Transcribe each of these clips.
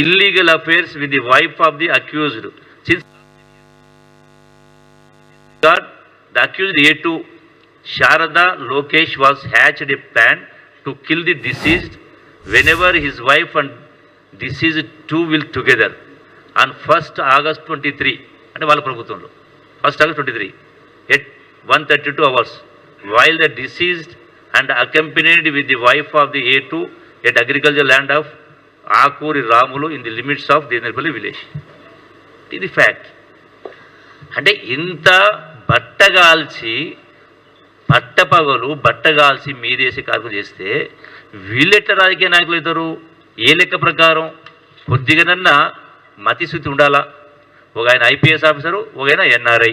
illegal affairs with the wife of the accused. Since God, the accused A2 Sharada Lokesh was hatched a plan to kill the deceased whenever his wife and deceased two will together on 1st August 23 అంటే వాళ్ళ ప్రభుత్వంలో first August twenty three at one thirty two hours while the deceased and accompanied with the wife of the A two at agriculture land of Akuri Ramulu in the limits of Denarpalli village ఇది fact అంటే ఇంత బట్టగాల్చి పట్టపగలు బట్టగాల్చి మీదేసి కార్యక్రమం చేస్తే వీళ్ళెట్ల రాజకీయ నాయకులు అవుతారు ఏ లెక్క ప్రకారం? కొద్దిగానన్నా మతిశుద్ధి ఉండాలా? ఒక ఆయన ఐపీఎస్ ఆఫీసరు ఒక ఆయన ఎన్ఆర్ఐ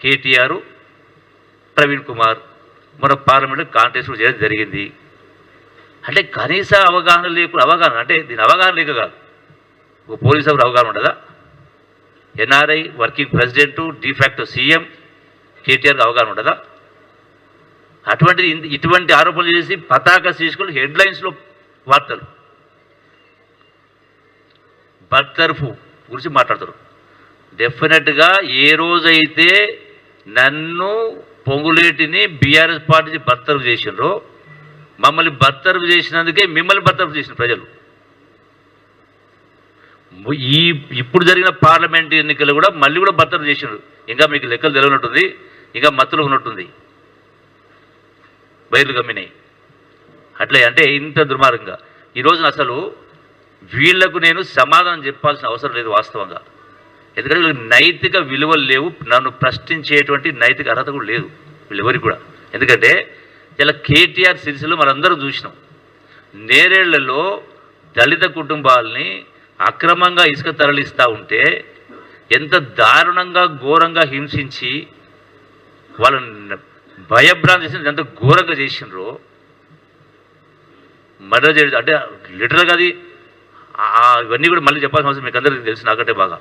కేటీఆర్ ప్రవీణ్ కుమార్. మన పార్లమెంట్ కాంటెస్ట్ చేయడం జరిగింది. అంటే కనీస అవగాహన లేకుండా అవగాహన అంటే దీని అవగాహన లేక కాదు. ఒక పోలీస్ ఆఫీసర్ అవగాహన ఉండదా? NRI working president de facto CM కేటీఆర్కి అవగాహన ఉండదా? అటువంటిది ఇటువంటి ఆరోపణలు చేసి పతాక శీర్షికలు హెడ్లైన్స్లో వార్తలు. బర్తర్ఫు గురించి మాట్లాడతారు. డెఫినెట్గా ఏ రోజైతే నన్ను పొంగులేటిని బీఆర్ఎస్ పార్టీ బర్తర్ఫ్ చేసినరో మమ్మల్ని బర్తరఫ్ చేసినందుకే మిమ్మల్ని బర్తరఫ్ చేసిన ప్రజలు. ఈ ఇప్పుడు జరిగిన పార్లమెంట్ ఎన్నికలు కూడా మళ్ళీ కూడా బర్తరఫ్ చేసినారు ఇంకా మీకు లెక్కలు తెలియనట్టుంది. ఇంకా మత్తులు ఉన్నట్టుంది. బయలు గమ్మినాయి అట్లే అంటే ఇంత దుర్మార్గంగా. ఈ రోజున అసలు వీళ్ళకు నేను సమాధానం చెప్పాల్సిన అవసరం లేదు వాస్తవంగా. ఎందుకంటే వీళ్ళకి నైతిక విలువలు లేవు. నన్ను ప్రశ్నించేటువంటి నైతిక అర్హత కూడా లేదు. వీళ్ళెవరికి కూడా. ఎందుకంటే ఇలా కేటీఆర్ సిరిసిలో మనందరం చూసినాం. నేరేళ్ళలో దళిత కుటుంబాలని అక్రమంగా ఇసుక తరలిస్తూ ఉంటే ఎంత దారుణంగా ఘోరంగా హింసించి వాళ్ళని భయభ్రాంతి చేసిన ఎంత ఘోరంగా చేసినారో మర్డర్ చేయడం అంటే లిటరల్గా అది ఇవన్నీ కూడా మళ్ళీ చెప్పాల్సిన అవసరం మీకు అందరికీ తెలుసు నాకంటే బాగా.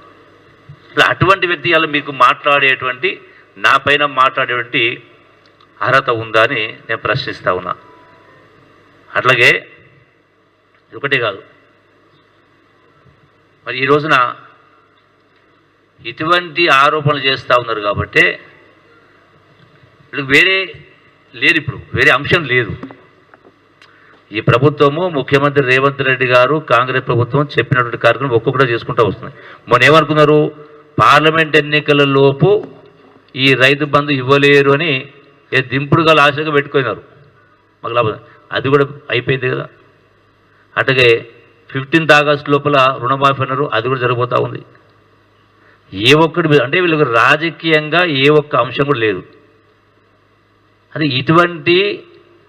అటువంటి వ్యక్తి అలా మీకు మాట్లాడేటువంటి నా పైన మాట్లాడేటువంటి అర్హత ఉందా అని నేను ప్రశ్నిస్తా ఉన్నా. అట్లాగే ఇది కాదు. మరి ఈ రోజున ఇటువంటి ఆరోపణలు చేస్తూ ఉన్నారు కాబట్టి వీళ్ళకి వేరే లేదు ఇప్పుడు వేరే అంశం లేదు. ఈ ప్రభుత్వము ముఖ్యమంత్రి రేవంత్ రెడ్డి గారు కాంగ్రెస్ ప్రభుత్వం చెప్పినటువంటి కార్యక్రమం ఒక్కొక్కటి చేసుకుంటూ వస్తుంది. మొన్న ఏమనుకున్నారు? పార్లమెంట్ ఎన్నికల లోపు ఈ రైతు బంధు ఇవ్వలేరు అని ఏ దింపుడుగా ఆశగా పెట్టుకున్నారు మాకు లాభం అది కూడా అయిపోయింది కదా. అట్లాగే ఫిఫ్టీన్త్ ఆగస్ట్ లోపల రుణమాఫీ అన్నారు. అది కూడా జరిగిపోతూ ఉంది. ఏ ఒక్కటి అంటే వీళ్ళకి రాజకీయంగా ఏ ఒక్క అంశం కూడా లేదు. అది ఇటువంటి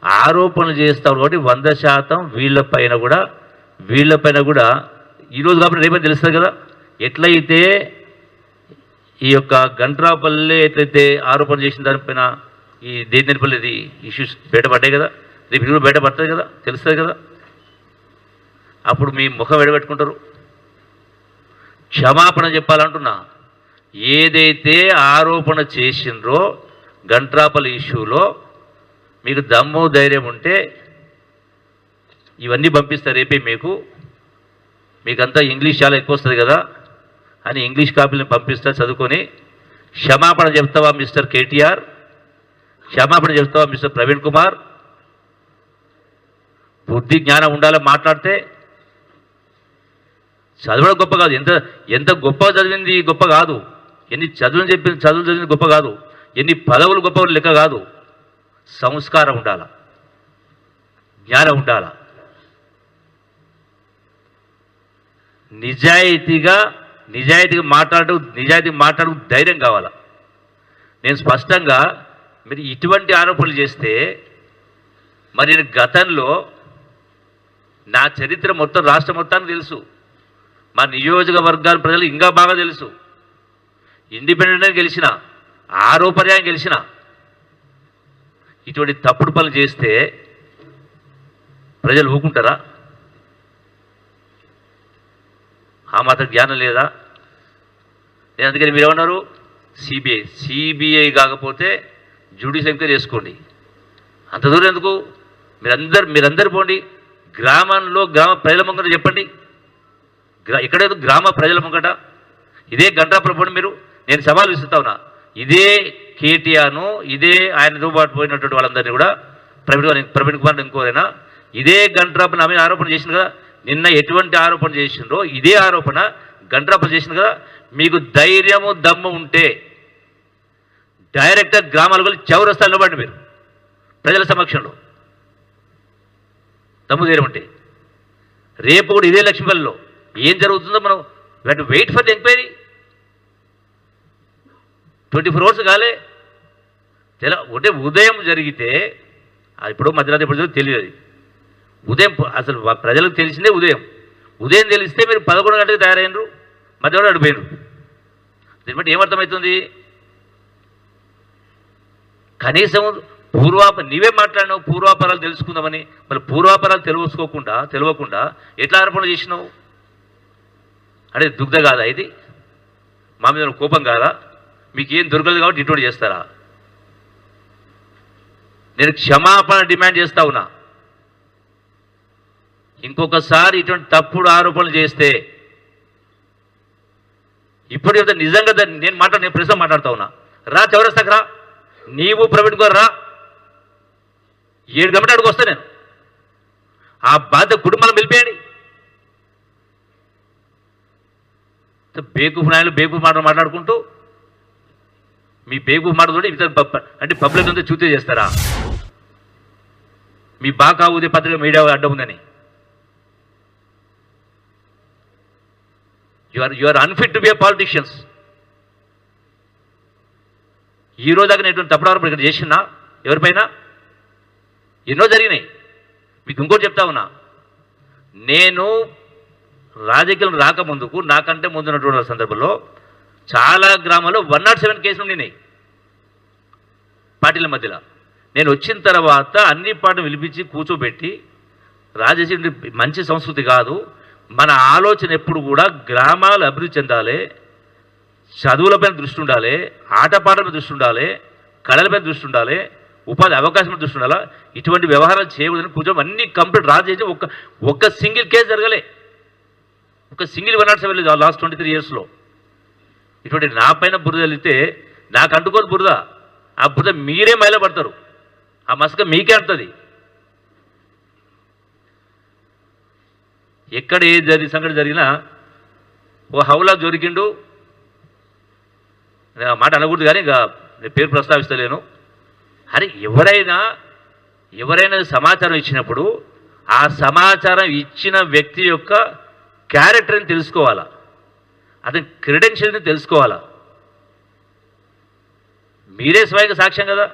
ఆరోపణలు చేస్తారు కాబట్టి వంద శాతం వీళ్ళపైన కూడా వీళ్ళపైన కూడా ఈరోజు కాబట్టి రేపే తెలుస్తుంది కదా. ఎట్లయితే ఈ యొక్క గంట్రాపల్లె ఎట్లయితే ఆరోపణ చేసిన దానిపైన ఈ దేనిపల్లిది ఇష్యూస్ బయటపడ్డాయి కదా? రేపు ఇది కూడా బయటపడుతుంది కదా? తెలుస్తుంది కదా? అప్పుడు మీ ముఖం ఎడబెట్టుకుంటారు. క్షమాపణ చెప్పాలంటున్నా. ఏదైతే ఆరోపణ చేసిండ్రో గంట్రాపల్లి ఇష్యూలో మీకు దమ్ము ధైర్యం ఉంటే ఇవన్నీ పంపిస్తారు రేపే మీకు. మీకంతా ఇంగ్లీష్ చాలా ఎక్కువ వస్తుంది కదా? అని ఇంగ్లీష్ కాపీలను పంపిస్తా చదువుకొని. క్షమాపణ చెప్తావా మిస్టర్ కేటీఆర్? క్షమాపణ చేస్తావా మిస్టర్ ప్రవీణ్ కుమార్? బుద్ధి జ్ఞానం ఉండాలని మాట్లాడితే చదవడం గొప్ప కాదు. ఎంత ఎంత గొప్ప చదివింది గొప్ప కాదు. ఎన్ని చదువులు చెప్పిన చదువులు చదివింది గొప్ప కాదు. ఎన్ని పదవులు గొప్ప లెక్క కాదు. సంస్కారం ఉండాల. జ్ఞానం ఉండాల. నిజాయితీగా నిజాయితీగా మాట్లాడు నిజాయితీగా మాట్లాడు ధైర్యం కావాలా. నేను స్పష్టంగా మీరు ఇటువంటి ఆరోపణలు చేస్తే మరి గతంలో నా చరిత్ర మొత్తం రాష్ట్ర మొత్తానికి తెలుసు. మా నియోజకవర్గాల ప్రజలు ఇంకా బాగా తెలుసు. ఇండిపెండెంట్గా గెలిచిన ఆరో పర్యాయం గెలిచిన ఇటువంటి తప్పుడు పనులు చేస్తే ప్రజలు ఊకుంటారా? ఆ మాత్రం జ్ఞానం లేదా? నేను అందుకని మీరు ఏమన్నారు సిబిఐ. సిబిఐ కాకపోతే జ్యుడిషియల్ ఎంక్వైరీ చేసుకోండి. అంత దూరం ఎందుకు? మీరందరు మీరందరు పోండి. గ్రామంలో గ్రామ ప్రజల ముంగట చెప్పండి. గ్రా ఎక్కడేదో గ్రామ ప్రజల ముంగట. ఇదే గంటాపురం పోండి మీరు. నేను సవాల్ విసురుతా ఉన్నా. ఇదే కేటీఆర్ను ఇదే ఆయనతో పాటు పోయినటువంటి వాళ్ళందరినీ కూడా ప్రవీణ్ ప్రవీణ్ కుమార్ ఇంకోరైనా ఇదే గంట్రాపన ఆమె ఆరోపణ చేసింది కదా నిన్న ఎటువంటి ఆరోపణ చేసిండ్రో ఇదే ఆరోపణ గంటరాపణ చేసింది కదా మీకు ధైర్యము దమ్ము ఉంటే డైరెక్ట్గా గ్రామాల వెళ్ళి చౌరస్తాలు నిలబడి మీరు. ప్రజల సమక్షంలో. దమ్ము ధైర్యం రేపు కూడా ఇదే లక్ష్మీపల్లిలో ఏం జరుగుతుందో మనం wait for the enquiry. Twenty four hours కాలే. తెల ఒకటే ఉదయం జరిగితే అది ఇప్పుడు మధ్యరాత్రి ఎప్పుడు తెలియదు అది. ఉదయం అసలు ప్రజలకు తెలిసిందే ఉదయం. ఉదయం తెలిస్తే మీరు పదకొండు గంటలకు తయారైనరు మధ్యాహ్నం అడిపోయినరు దీన్ని బట్టి ఏమర్థమవుతుంది? కనీసం పూర్వాప నీవే మాట్లాడినావు పూర్వాపరాలు తెలుసుకుందామని. మరి పూర్వాపరాలు తెలుసుకోకుండా తెలియకుండా ఎట్లా అర్పణ చేసినావు? అంటే దుగ్ధ కాదా ఇది? మా మీద కోపం కాదా? మీకు ఏం దొరకదు కాబట్టి ఇటువంటి చేస్తారా? నేను క్షమాపణ డిమాండ్ చేస్తా ఉన్నా. ఇంకొకసారి ఇటువంటి తప్పుడు ఆరోపణలు చేస్తే ఇప్పుడు నిజంగా దాన్ని నేను మాట్లాడు నేను ప్రశ్న మాట్లాడుతా ఉన్నా. రా చౌరస్తాకు రా. నీవు ప్రవీణ్ గారు రా ఏడు గంట అడుగు వస్తా నేను. ఆ బాధ్యత కుటుంబాలను వెళ్ళిపోయాడు బేకూఫ్ నాయలు బేకూఫ్ మాటలు మాట్లాడుకుంటూ మీ బేకూఫ్ మాటలు అంటే పబ్లిక్ అంతా చూతే చేస్తారా? మీ బాకా ఉదే పత్రిక మీడియా అడ్డం ఉందని. You are you are unfit to be politicians ఈ రోజు దాకా నేను తప్పుడు ఆరోపణ ఇక్కడ చేసినా ఎవరిపైన? ఎన్నో జరిగినాయి. మీకు ఇంకోటి చెప్తా ఉన్నా. నేను రాజకీయం రాకముందుకు నాకంటే ముందున్నటువంటి సందర్భంలో చాలా గ్రామాల్లో వన్ నాట్ సెవెన్ కేసులు ఉండినాయి. పార్టీల మధ్యలో. నేను వచ్చిన తర్వాత అన్ని పాటలు పిలిపించి కూర్చోబెట్టి రాజకీయ మంచి సంస్కృతి కాదు మన ఆలోచన ఎప్పుడు కూడా గ్రామాలు అభివృద్ధి చెందాలి చదువులపైన దృష్టి ఉండాలి ఆటపాటలపై దృష్టి ఉండాలి కళలపైన దృష్టి ఉండాలి ఉపాధి అవకాశం దృష్టి ఉండాలి? ఇటువంటి వ్యవహారాలు చేయకూడదని కూర్చొని అన్ని కంప్లీట్ రాజేసి ఒక్క ఒక్క సింగిల్ కేసు జరగలే. ఒక సింగిల్ వన్ నాట్ సెవెన్ లేదు లాస్ట్ ట్వంటీ త్రీ ఇయర్స్లో. ఇటువంటి నా పైన బురద వెళితే నాకు అంటుకోదు బురద. ఆ బురద మీరే మైలపడతారు ఆ మసక మీకే అంటుంది ఎక్కడ ఏ జరిగి సంఘటన జరిగినా ఓ హౌలా జొరికిండు నేను ఆ మాట అనకూడదు కానీ ఇంకా నేను పేరు ప్రస్తావిస్తలేను. అరే ఎవరైనా ఎవరైనా సమాచారం ఇచ్చినప్పుడు ఆ సమాచారం ఇచ్చిన వ్యక్తి యొక్క క్యారెక్టర్ని తెలుసుకోవాలా? అతని క్రెడెన్షియల్ని తెలుసుకోవాలా? మీరే స్వయంగా సాక్ష్యం కదా?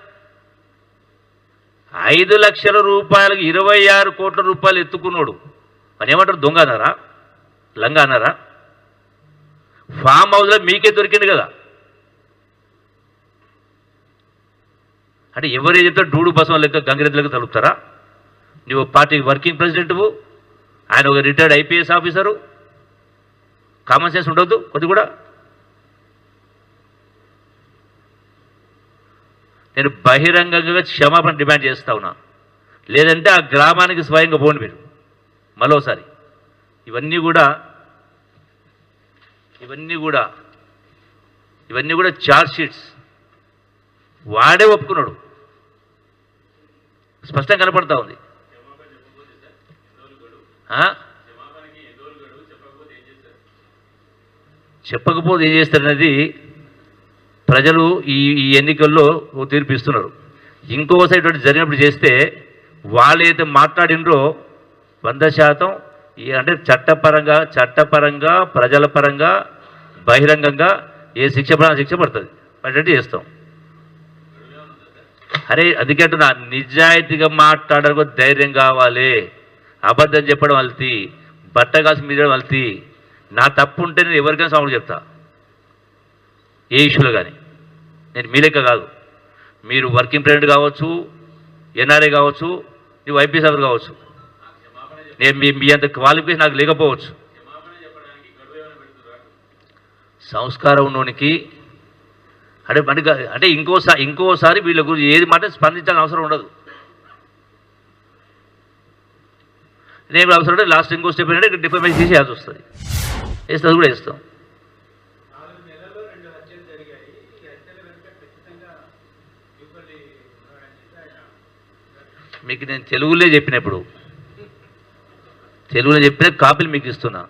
ఐదు లక్షల రూపాయలకు ఇరవై ఆరు కోట్ల రూపాయలు ఎత్తుకున్నాడు. అని ఏమంటారు? దొంగ అన్నారా? లంగా అన్నారా? ఫామ్ హౌస్లో మీకే దొరికింది కదా. అంటే ఎవరే చెప్తే డూడు బసం లెక్క గంగిరెద్దులకు తలుపుతారా? నువ్వు పార్టీ వర్కింగ్ ప్రెసిడెంట్వు ఆయన ఒక retired IPS officer common sense ఉండొద్దు కొద్ది కూడా. నేను బహిరంగంగా క్షమాపణ డిమాండ్ చేస్తా ఉన్నా. లేదంటే ఆ గ్రామానికి స్వయంగా పోండి మీరు మరోసారి. ఇవన్నీ కూడా ఇవన్నీ కూడా ఇవన్నీ కూడా చార్జ్ షీట్స్ వాడే ఒప్పుకున్నాడు. స్పష్టంగా కనపడతా ఉంది. చెప్పకపోతే ఏం చేస్తారనేది ప్రజలు ఈ ఈ ఎన్నికల్లో తీర్పిస్తున్నారు. తీర్పు ఇస్తున్నారు ఇంకోసారి ఇటువంటి జరిగినప్పుడు చేస్తే వాళ్ళు ఏదైతే మాట్లాడినరో వంద శాతం అంటే చట్టపరంగా చట్టపరంగా ప్రజల పరంగా బహిరంగంగా ఏ శిక్ష శిక్ష పడుతుంది. అటువంటి చేస్తాం. అరే అందుకంటే నా నిజాయితీగా మాట్లాడడానికి ధైర్యం కావాలి. అబద్ధం చెప్పడం వల్తి బట్ట కాసి మీద వల్తి నా తప్పు ఉంటే నేను ఎవరికైనా సౌండ్ చెప్తా. ఏ ఇష్యూలో కానీ. నేను మీ లెక్క కాదు. మీరు వర్కింగ్ ప్రెసిడెంట్ కావచ్చు ఎన్ఆర్ఐ కావచ్చు నువ్వు ఐపీఎస్ ఆఫీసర్ కావచ్చు. నేను మీ మీ అంత క్వాలిఫికేషన్ నాకు లేకపోవచ్చు. సంస్కారం ఉన్నోనికి అంటే మరి అంటే ఇంకోసారి ఇంకోసారి వీళ్ళ గురించి ఏది మాట స్పందించాల్సిన అవసరం ఉండదు. నేను అవసరం అంటే లాస్ట్ ఇంకో స్టెప్ ఏంటంటే డిఫర్మేషన్ తీసేయాల్సి వస్తుంది. వేస్తుంది కూడా వేస్తాం మీకు నేను తెలుగులో చెప్పినప్పుడు తెలుగులో చెప్పిన కాపీలు మీకు ఇస్తున్నా.